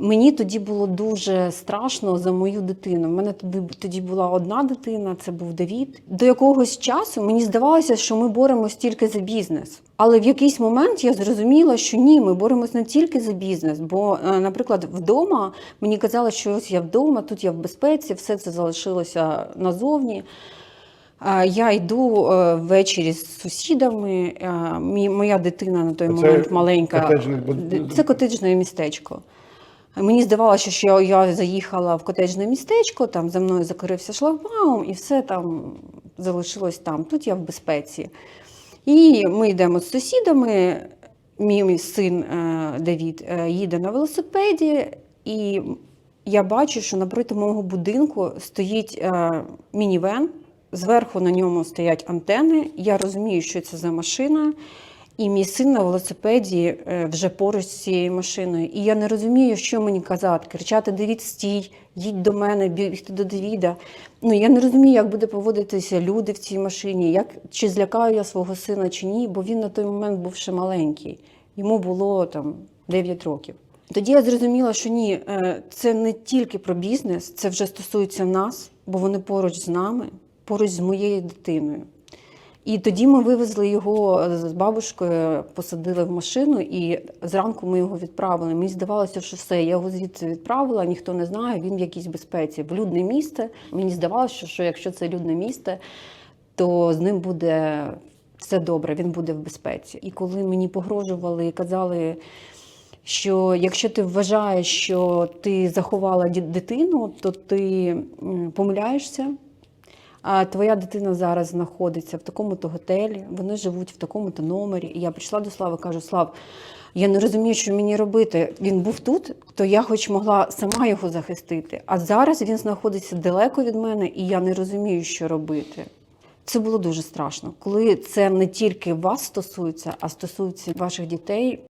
Мені тоді було дуже страшно за мою дитину. У мене тоді, тоді була одна дитина, це був Давід. До якогось часу мені здавалося, що ми боремось тільки за бізнес. Але в якийсь момент я зрозуміла, що ні, ми боремось не тільки за бізнес. Бо, е, наприклад, вдома мені казали, що ось я вдома, тут я в безпеці, все це залишилося назовні. Е, Я йду е, ввечері з сусідами. Моя дитина на той Це момент маленька. Д- Це котеджне містечко. Мені здавалося, що я заїхала в котеджне містечко, там за мною закрився шлагбаум, і все там залишилось там. Тут я в безпеці. І ми йдемо з сусідами. Мій син е, Давід е, їде на велосипеді, і я бачу, що напроти мого будинку стоїть е, мінівен. Зверху на ньому стоять антени. Я розумію, що це за машина. І мій син на велосипеді е, вже поруч з цією машиною. І я не розумію, що мені казати. Кричати Давід, стій, їдь до мене, бігти до Давіда. Ну я не розумію, як буде поводитися люди в цій машині, як чи злякаю я свого сина чи ні, бо він на той момент був ще маленький. Йому було там 9 років. Тоді я зрозуміла, що ні, е, це не тільки про бізнес, це вже стосується нас, бо вони поруч з нами, поруч з моєю дитиною. І тоді ми вивезли його з бабушкою, посадили в машину, і зранку ми його відправили. Мені здавалося, що все, я його звідси відправила, ніхто не знає, він в якійсь безпеці. В людне місце. Мені здавалося, що якщо це людне місце, то з ним буде все добре, він буде в безпеці. І коли мені погрожували і казали, що якщо ти вважаєш, що ти заховала дитину, то ти помиляєшся. А твоя дитина зараз знаходиться в такому-то готелі, вони живуть в такому-то номері. І я прийшла до Слави, кажу: Слав, я не розумію, що мені робити. Він був тут, то я хоч могла сама його захистити. А зараз він знаходиться далеко від мене, і я не розумію, що робити. Це було дуже страшно, коли це не тільки вас стосується, а стосується ваших дітей.